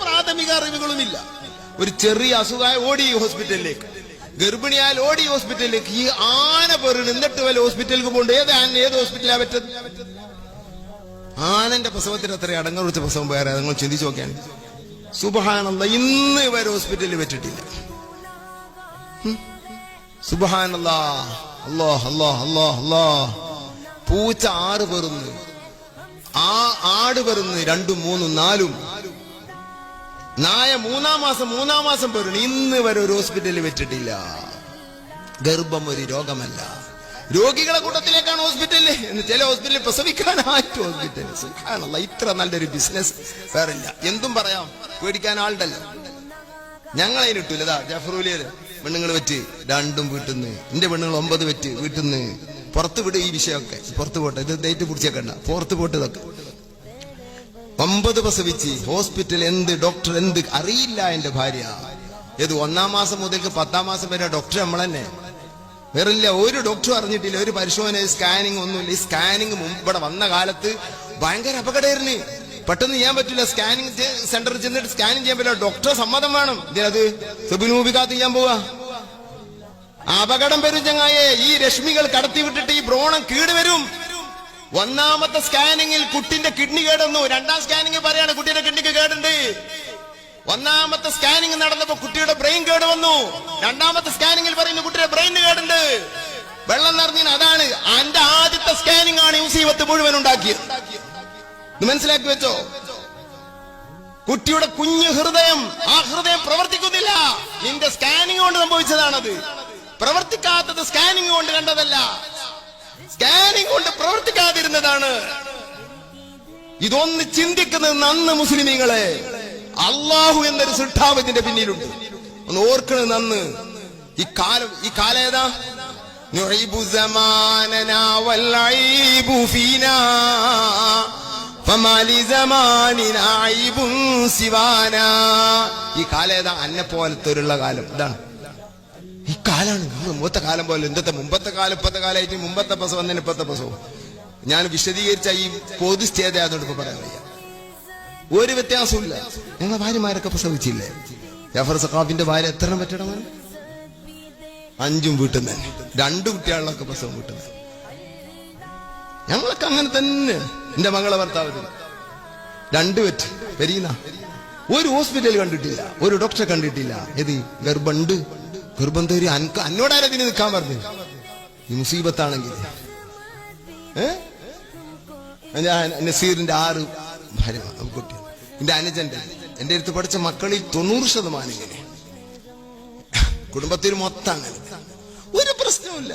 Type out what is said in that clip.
പ്രാഥമിക അറിവുകളുമില്ല. ഒരു ചെറിയ അസുഖമായ ഓടി ഹോസ്പിറ്റലിലേക്ക്. ഗർഭിണിയായ ഓടി ഹോസ്പിറ്റലിലേക്ക്. ഈ ആന പേറിന് എന്നിട്ട് വല്ല ഹോസ്പിറ്റലിലേക്ക് പോകണ്ട? ഏത് ആന ഏത് ഹോസ്പിറ്റലാ പറ്റത്? ആനന്റെ പ്രസവത്തിന് അത്ര അടങ്ങൾ കുറിച്ച പ്രസവം വേറെ നിങ്ങൾ ചിന്തിച്ചു നോക്കിയാണ് സുബഹാനല്ല ഇന്ന് വരെ ഹോസ്പിറ്റലിൽ വെച്ചിട്ടില്ല. സുബഹാനല്ലാ അല്ലോ അല്ലോ അല്ലോ അല്ലോ പൂച്ച ആറ് പെറുന്ന്. ആ ആട് പെറുന്ന് രണ്ടും മൂന്നും നാലും. നായ മൂന്നാം മാസം മൂന്നാം മാസം പെറുന്നു ഇന്ന് വരെ ഒരു ഹോസ്പിറ്റലിൽ വെച്ചിട്ടില്ല ഗർഭം ഒരു രോഗമല്ല. രോഗികളെ കൂട്ടത്തിലേക്കാണ് ഹോസ്പിറ്റലിൽ ചില ഹോസ്പിറ്റലിൽ പ്രസവിക്കാനായിട്ട് ഹോസ്പിറ്റലിൽ സുഖാണല്ല ഇത്ര നല്ലൊരു ബിസിനസ് വേറില്ല എന്തും പറയാം. പേടിക്കാൻ ആളുണ്ടല്ലോ. ഞങ്ങൾ അതിന് ഇട്ടില്ല ഇതാ ജഫറൂലിയര് പെണ്ണുങ്ങൾ വെച്ച് രണ്ടും വീട്ടിൽ നിന്ന് എന്റെ പെണ്ണുങ്ങൾ ഒമ്പത് വെച്ച് വീട്ടിൽ നിന്ന് പുറത്ത് വിടും ഈ വിഷയമൊക്കെ. പുറത്ത് പോട്ടെ. ഇത് ഡേറ്റ് പിടിച്ചേക്കണ്ട പുറത്ത് പോട്ട് ഇതൊക്കെ. ഒമ്പത് പ്രസവിച്ച് ഹോസ്പിറ്റൽ എന്ത് ഡോക്ടർ എന്ത് അറിയില്ല എന്റെ ഭാര്യ. ഏത് ഒന്നാം മാസം മുതൽക്ക് പത്താം മാസം വരെ ഡോക്ടർ നമ്മൾ തന്നെ വേറില്ല ഒരു ഡോക്ടറും അറിഞ്ഞിട്ടില്ല ഒരു പരിശോധന സ്കാനിങ് ഒന്നുമില്ല. ഈ സ്കാനിങ് ഇവിടെ വന്ന കാലത്ത് ഭയങ്കര അപകടമായിരുന്നു. പെട്ടെന്ന് ചെയ്യാൻ പറ്റില്ല സ്കാനിങ് സെന്ററിൽ ചെന്നിട്ട് സ്കാനിങ് ചെയ്യാൻ പറ്റില്ല. ഡോക്ടറെ സമ്മതം വേണം. ഇതിനത് സുബിനൂപികാത്ത് ചെയ്യാൻ പോവാ. അപകടം വരും ചങ്ങായെ ഈ രശ്മികൾ കടത്തി വിട്ടിട്ട് ഈ ഭ്രോണം കീട് വരും. ഒന്നാമത്തെ സ്കാനിങ്ങിൽ കുട്ടിന്റെ കിഡ്നി കേടുന്നു. രണ്ടാം സ്കാനിങ് പറയാണ് കുട്ടിയുടെ കിഡ്നിക്ക് കേടുണ്ട്. ഒന്നാമത്തെ സ്കാനിങ് നടന്നപ്പോ കുട്ടിയുടെ ബ്രെയിൻ കേട് വന്നു. രണ്ടാമത്തെ സ്കാനിങ്ങിൽ പറയുന്നു കുട്ടിയുടെ ബ്രെയിൻ കേടുണ്ട്. വെള്ളം നിറഞ്ഞ അതാണ്. അന്റെ ആദ്യത്തെ സ്കാനിങ് ആണ് യൂസീവത്ത് മുഴുവൻ ഉണ്ടാക്കിയത്. മനസ്സിലാക്കി വെച്ചോ? കുട്ടിയുടെ കുഞ്ഞു ഹൃദയം ആ ഹൃദയം പ്രവർത്തിക്കുന്നില്ല. നിന്റെ സ്കാനിങ് കൊണ്ട് സംഭവിച്ചതാണത്. പ്രവർത്തിക്കാത്തത് സ്കാനിങ് കൊണ്ട് കണ്ടതല്ല. സ്കാനിങ് കൊണ്ട് പ്രവർത്തിക്കാതിരുന്നതാണ് ഇതൊന്ന് ചിന്തിക്കുന്നത് നന്ന് മുസ്ലിമീങ്ങളെ അള്ളാഹു എന്നൊരു സൃഷ്ടാവ് ഇതിന്റെ പിന്നിലുണ്ട് ഒന്ന് ഓർക്കണത് നന്ന് ഈ കാലം ഈ കാലം ഏതാ نعيب زماننا والعيب فينا فما لزماننا عيب سوانا ഈ കാലം ഏതാ അന്നെ പോലത്തൊരുള്ള കാലം ഇതാണ് ഈ കാലാണ്. മുമ്പത്തെ കാലം പോലെ എന്തത്തെ മുമ്പത്തെ കാലം ഇപ്പത്തെ കാലമായിട്ട് മുമ്പത്തെ പ്രസവം വന്നതിന് ഇപ്പത്തെ പ്രസവം. ഞാൻ വിശദീകരിച്ച ഈ പൊതു സ്റ്റേജ് ഇപ്പൊ പറയാൻ വയ്യ. ഒരു വ്യത്യാസമില്ല ഞങ്ങളെ ഭാര്യമാരൊക്കെ പ്രസവിച്ചില്ലേ? ജഫർ സഖാബിന്റെ ഭാര്യ എത്ര പറ്റണം അഞ്ചും വീട്ടിൽ തന്നെ. രണ്ടു കുട്ടികളിലൊക്കെ പ്രസവം വീട്ടിൽ ഞങ്ങളൊക്കെ അങ്ങനെ തന്നെ. എന്റെ മകളെ ഭർത്താവ് രണ്ടു പറ്റ്. പെരീന ഒരു ഹോസ്പിറ്റൽ കണ്ടിട്ടില്ല. ഒരു ഡോക്ടറെ കണ്ടിട്ടില്ല. ഏത്? ഗർഭമുണ്ട് ഗർഭം തരി അനക്ക് നിൽക്കാൻ പറഞ്ഞു ഈ മുസീബത്താണെങ്കിൽ. നസീറിന്റെ ആറ് ഭാര്യ എന്റെ അനുജന്റെ എന്റെ അടുത്ത് പഠിച്ച മക്കളിൽ തൊണ്ണൂറ് ശതമാനം ഇങ്ങനെ കുടുംബത്തിൽ മൊത്തം അങ്ങനെ. ഒരു പ്രശ്നവുമില്ല.